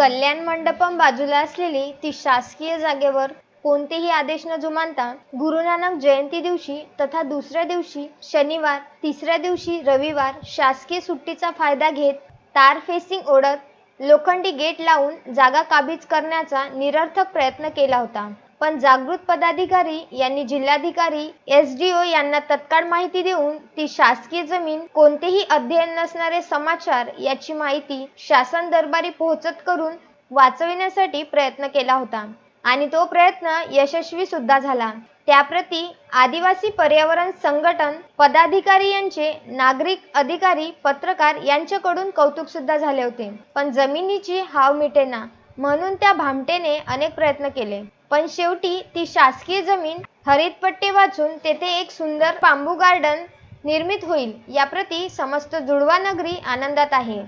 कल्याण मंडपम बाजूला असलेली ती शासकीय जागेवर कोणतेही आदेश न जुमानता गुरुनानक जयंती दिवशी तथा दुसऱ्या दिवशी शनिवार तिसऱ्या दिवशी रविवार शासकीय सुट्टीचा फायदा घेत तार फेसिंग ओढत लोखंडी गेट लावून जागा काबीज करण्याचा निरर्थक प्रयत्न केला होता. पण जागृत पदाधिकारी यांनी जिल्हाधिकारी एस डी ओ यांना तत्काळ माहिती देऊन ती शासकीय जमीन कोणतेही अध्ययन नसणारे समाचार याची माहिती शासन दरबारी पोहोचत करून वाचविण्यासाठी प्रयत्न केला होता. आणि तो प्रयत्न यशस्वी सुद्धा झाला. त्याप्रती आदिवासी पर्यावरण संघटन पदाधिकारी यांचे नागरिक अधिकारी पत्रकार यांच्याकडून कौतुक सुद्धा झाले होते. पण जमिनीची हाव मिटेना म्हणून त्या भामटेने अनेक प्रयत्न केले. पण शेवटी ती शासकीय जमीन हरितपट्टी वाचून तेथे एक सुंदर बांबू गार्डन निर्मित होईल याप्रती समस्त जुडवा नगरी आनंदात आहे.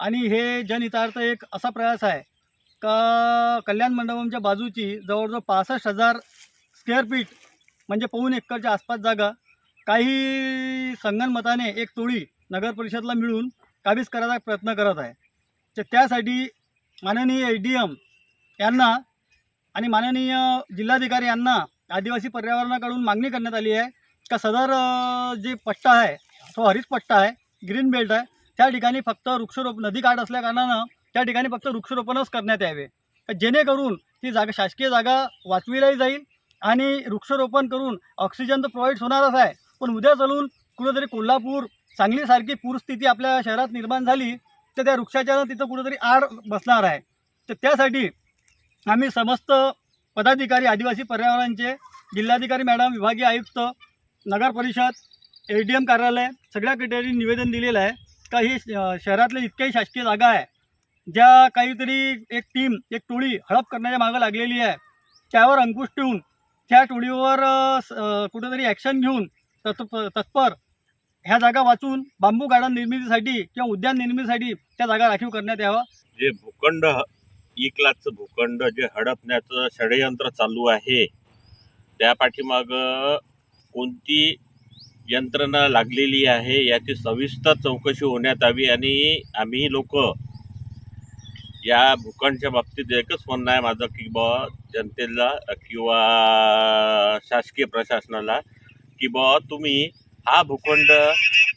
आणि हे जनहितार्थ एक असा प्रयास आहे का कल्याण मंडपमच्या बाजूची जवळजवळ पासष्ट हजार स्क्वेअर फीट म्हणजे पाऊन एकरच्या आसपास जागा काही संगणमताने एक टोळी नगर परिषदला मिळून काबीज करायचा प्रयत्न करत आहे. तर त्यासाठी माननीय ए डी एम यांना आणि माननीय जिल्हाधिकारी यांना आदिवासी पर्यावरणाकडून मागणी करण्यात आली आहे का सदर जे पट्टा आहे तो हरित पट्टा आहे ग्रीन बेल्ट आहे त्या ठिकाणी फक्त वृक्षरोप नदी काठ असल्याकारणानं त्या ठिकाणी फक्त वृक्षरोपणच करण्यात यावे. जेणेकरून ती जागा शासकीय जागा वाचविलाही जाईल आणि वृक्षरोपण करून ऑक्सिजन तर प्रोव्हाइड होणारच आहे पण उद्या चालून कुठेतरी कोल्हापूर सांगलीसारखी पूरस्थिती आपल्या शहरात निर्माण झाली तर त्या वृक्षाच्या तिथं कुठेतरी आड बसणार आहे. तर त्यासाठी आम्ही समस्त पदाधिकारी आदिवासी पर्यावरणचे जिल्हाधिकारी मॅडम विभागीय आयुक्त नगर परिषद ए डी एम कार्यालय सगळ्या ठिकाणी निवेदन दिलेलं आहे. का ही श- शहरातले इतक्याही शासकीय जागा आहे ज्या काहीतरी एक टीम एक टोळी हडप करण्याच्या मागं लागलेली आहे. त्यावर अंकुश ठेवून त्या टोळीवर कुठंतरी कुठेतरी ॲक्शन घेऊन तत्प तत्पर ह्या जागा वाचून बांबू गार्डन निर्मितीसाठी किंवा उद्यान निर्मितीसाठी त्या जागा राखीव करण्यात यावं. जे भूखंड एक लाखचं भूखंड जे हडपण्याचं षडयंत्र चालू आहे. त्या पाठीमाग कोणती यंत्रणा लागलेली आहे याची सविस्तर चौकशी होण्यात यावी आणि आम्ही लोक या भूखंडच्या बाबतीत एकच म्हणणं आहे माझं की बा जनतेला किंवा शासकीय प्रशासनाला की बा तुम्ही हा भूखंड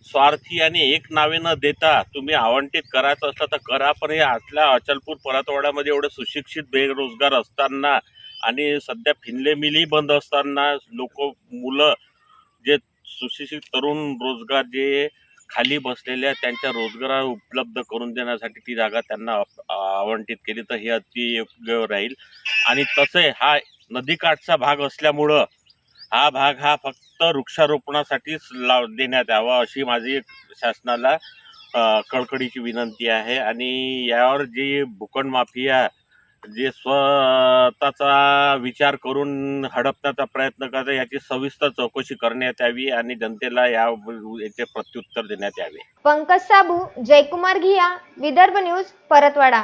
स्वार्थी आणि एक नावे न देता तुम्ही आवंटित करायचं असलं तर करा पण हे आतल्या अचलपूर परतवाड्यामध्ये एवढे सुशिक्षित बेरोजगार असताना आणि सध्या फिनले मिली बंद असताना लोक मुलं जे सुशिक्षित तरुण रोजगार जे खाली बसलेले त्यांच्या रोजगार उपलब्ध करून देण्यासाठी ती जागा त्यांना आवंटित केली तर हे अति योग्य राहील. आणि तसे हा नदीकाठचा भाग असल्यामुळं हा भाग हा फक्त वृक्षारोपणासाठीच लाव देण्यात यावा अशी माझी एक शासनाला कडकडीची कळकळीची विनंती आहे. आणि यावर जी भूखंड माफिया जे स्वतःचा विचार करून हडपण्याचा प्रयत्न करते याची सविस्तर चौकशी करण्यात यावी आणि जनतेला या याचे प्रत्युत्तर देण्यात यावे. पंकज साबू जयकुमार घिया विदर्भ न्यूज परतवाडा.